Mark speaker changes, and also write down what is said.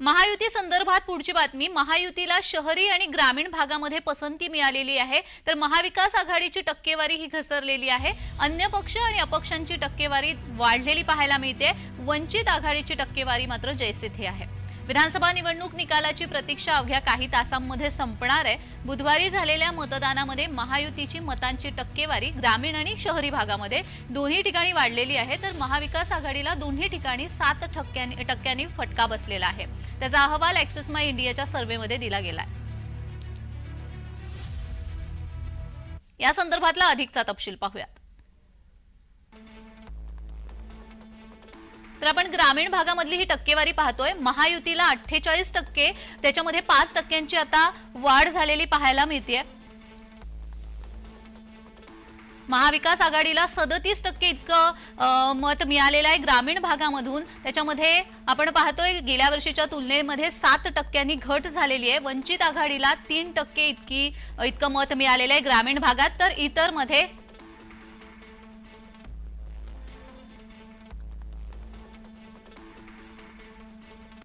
Speaker 1: महायुती संदर्भात पुढची बातमी महायुतीला शहरी आणि ग्रामीण भागामध्ये पसंती मिळालेली आहे तर महाविकास आघाडीची टक्केवारी ही घसरलेली आहे. अन्य पक्ष आणि अपक्षांची टक्केवारी वाढलेली पाहायला मिळते. वंचित आघाडीची टक्केवारी मात्र जैसे आहे. विधानसभा निवडणूक निकालाची प्रतीक्षा अवघ्या काही तासांमध्ये संपणार आहे. बुधवारी झालेल्या मतदानामध्ये महायुतीची मतांची टक्केवारी ग्रामीण आणि शहरी भागामध्ये दोन्ही ठिकाणी वाढलेली आहे. तर महाविकास आघाडीला दोन्ही ठिकाणी सात टक्क्यांनी टक्क्यांनी फटका बसलेला आहे. त्याचा अहवाल ॲक्सेस माय इंडियाच्या सर्व्हेमध्ये दिला गेलाय. या संदर्भातला अधिकचा तपशील पाहूया. तर आपण ग्रामीण भागामधली ही टक्केवारी पाहतोय. महायुतीला अठ्ठेचाळीस टक्के त्याच्यामध्ये पाच टक्क्यांची आता वाढ झालेली पाहायला मिळते महाविकास आघाडीला सदतीस टक्के इतकं मत मिळालेलं आहे ग्रामीण भागामधून. त्याच्यामध्ये आपण पाहतोय गेल्या वर्षीच्या तुलनेमध्ये सात टक्क्यांनी घट झालेली आहे. वंचित आघाडीला तीन टक्के इतकी इतकं मत मिळालेलं आहे ग्रामीण भागात. तर इतरमध्ये